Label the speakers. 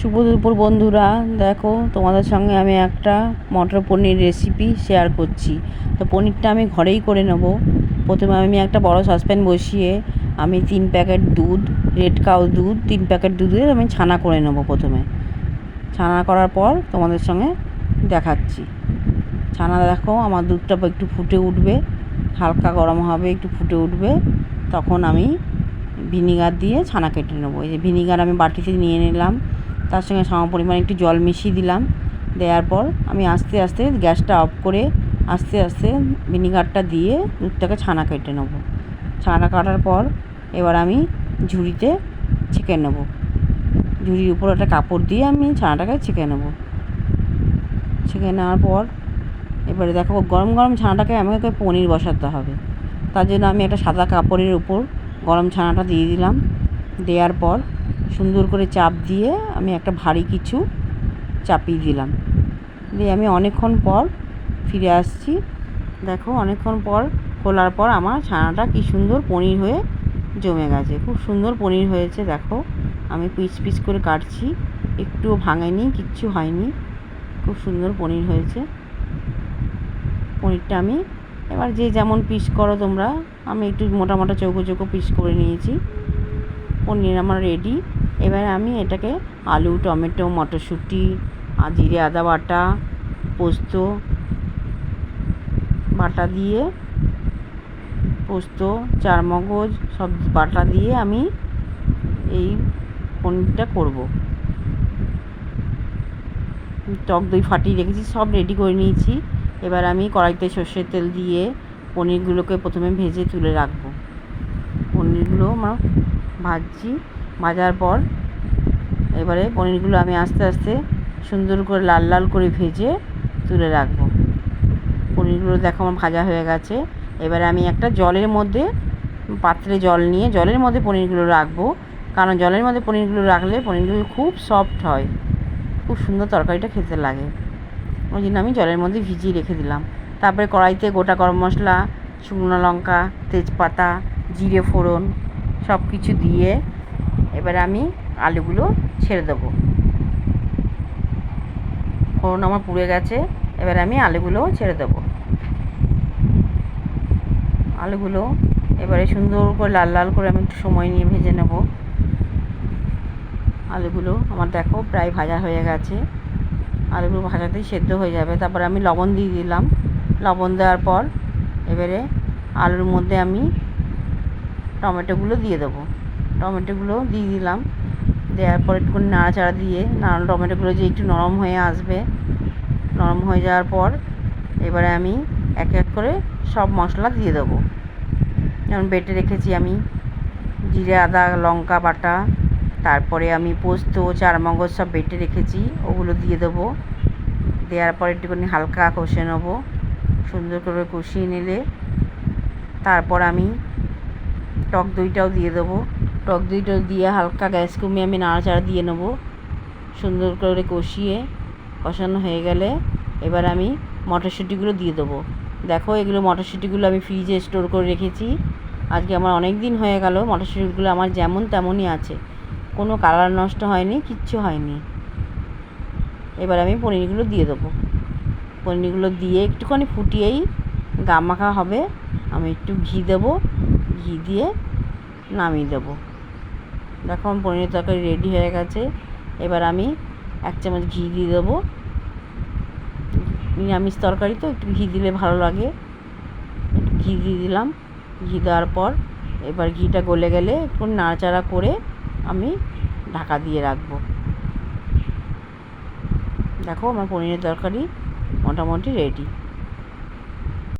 Speaker 1: শুভ দুপুর বন্ধুরা, দেখো তোমাদের সঙ্গে আমি একটা মটর পনির রেসিপি শেয়ার করছি। তো পনিরটা আমি ঘরেই করে নেব। প্রথমে আমি একটা বড় সসপ্যান বসিয়ে আমি তিন প্যাকেট দুধ রেড কাউ দুধ, তিন প্যাকেট দুধের আমি ছানা করে নেব প্রথমে। ছানা করার পর তোমাদের সঙ্গে দেখাচ্ছি। ছানা দেখো, আমার দুধটা একটু ফুটে উঠবে, হালকা গরম হবে, একটু ফুটে উঠবে। তখন আমি ভিনিগার দিয়ে ছানা কেটে নেব। এই যে ভিনিগার আমি বাটিতে নিয়ে নিলাম। তার সঙ্গে সম পরিমাণে একটু জল মিশিয়ে দিলাম। দেওয়ার পর আমি আস্তে আস্তে গ্যাসটা অফ করে আস্তে আস্তে ভিনিগারটা দিয়ে দুধটাকে ছানা কেটে নেব। ছানা কাটার পর এবার আমি ঝুড়িতে ছেঁকে নেব। ঝুড়ির উপর একটা কাপড় দিয়ে আমি ছানাটাকে ছেঁকে নেব। ছেঁকে নেওয়ার পর এবারে দেখো গরম গরম ছানাটাকে আমাকে পনির বসাতে হবে। তার জন্য আমি একটা সাদা কাপড়ের উপর গরম ছানাটা দিয়ে দিলাম। দেওয়ার পর সুন্দর করে চাপ দিয়ে আমি একটা ভারী কিছু চাপিয়ে দিলাম। দিয়ে আমি অনেকক্ষণ পর ফিরে আসছি। দেখো, অনেকক্ষণ পর খোলার পর আমার ছানাটা কি সুন্দর পনির হয়ে জমে গেছে। খুব সুন্দর পনির হয়েছে, দেখো। আমি পিস পিস করে কাটছি, একটুও ভাঙেনি, কিচ্ছু হয়নি। খুব সুন্দর পনির হয়েছে। পনিরটা আমি এবার যে যেমন পিস করো তোমরা, আমি একটু মোটা মোটা চৌকো চৌকো পিস করে নিয়েছি। পনির আমার রেডি এবার আমি এটাকে আলু, টমেটো, মটরশুঁটি জিরে, আদা বাটা, পোস্ত, বাটা দিয়ে, পোস্ত, চারমগজ, সব বাটা দিয়ে আমি এই পনিরটা করব। টক দই ফাটিয়ে রেখেছি, সব রেডি করে নিয়েছি। এবার আমি কড়াইতে সর্ষের তেল দিয়ে পনিরগুলোকে প্রথমে ভেজে তুলে রাখব। পনিরগুলো আমার ভাজছি। ভাজার পর। এবারে পনিরগুলো আমি আস্তে আস্তে সুন্দর করে লাল লাল করে ভেজে তুলে রাখব। পনিরগুলো দেখো আমার ভাজা হয়ে গেছে। এবারে আমি একটা জলের মধ্যে পাত্রে জল নিয়ে জলের মধ্যে পনিরগুলো রাখব। কারণ জলের মধ্যে পনিরগুলো রাখলে পনিরগুলো খুব সফট হয়। খুব সুন্দর তরকারিটা খেতে লাগে। ওই জন্য আমি জলের মধ্যে ভিজিয়ে রেখে দিলাম। তারপরে কড়াইতে গোটা গরম মশলা, শুকনো লঙ্কা, তেজপাতা, জিরে ফোড়ন সব কিছু দিয়ে এবারে আমি আলুগুলো ছেড়ে দেবো। ফোড়ন আমার পুড়ে গেছে, এবারে আমি আলুগুলো ছেড়ে দেবো। আলুগুলো এবারে সুন্দর করে লাল লাল করে আমি একটু সময় নিয়ে ভেজে নেব। আলুগুলো আমার দেখো প্রায় ভাজা হয়ে গেছে। আলুগুলো ভাজাতেই সেদ্ধ হয়ে যাবে। তারপরে আমি লবণ দিয়ে দিলাম। লবণ দেওয়ার পর এবারে আলুর মধ্যে আমি টমেটোগুলো দিয়ে দেবো। টমেটোগুলো দিয়ে দিলাম। দেওয়ার পর একটুখানি নাড়াচাড়া দিয়ে নাড়ানো টমেটোগুলো যে একটু নরম হয়ে আসবে, নরম হয়ে যাওয়ার পর এবারে আমি এক এক করে সব মশলা দিয়ে দেবো। যেমন বেটে রেখেছি আমি জিরে, আদা, লঙ্কা, বাটা, তারপরে আমি পোস্ত, চারমগজ সব বেটে রেখেছি, ওগুলো দিয়ে দেবো। দেওয়ার পর একটুখানি হালকা কষে নেব, সুন্দর করে কষিয়ে নিলে। তারপর আমি টক দইটাও দিয়ে দেবো। টক দইটাও দিয়ে হালকা গ্যাস কমিয়ে আমি নাড়াচাড়া দিয়ে নেব। সুন্দর করে কষিয়ে কষানো হয়ে গেলে এবার আমি মটরশুঁটিগুলো দিয়ে দেবো। দেখো এগুলো মটরশুঁটিগুলো আমি ফ্রিজে স্টোর করে রেখেছি। আজকে আমার অনেক দিন হয়ে গেল, মটরশুঁটিগুলো আমার যেমন তেমনই আছে। কোনো কালার নষ্ট হয়নি, কিচ্ছু হয়নি। এবার আমি পনিরগুলো দিয়ে দেবো। পনিরগুলো দিয়ে একটুখানি ফুটিয়েই গা মাখা হবে। আমি একটু ঘি দেবো, ঘি দিয়ে নামিয়ে দেবো। দেখো আমার পনিরের তরকারি রেডি হয়ে গেছে। এবার আমি এক চামচ ঘি দিয়ে দেবো। নিরামিষ তরকারি তো, একটু ঘি দিলে ভালো লাগে। একটু ঘি দিয়ে দিলাম। ঘি দেওয়ার পর এবার ঘিটা গলে গেলে একটু নাড়াচাড়া করে আমি ঢাকা দিয়ে রাখব। দেখো আমার পনিরের তরকারি মোটামুটি রেডি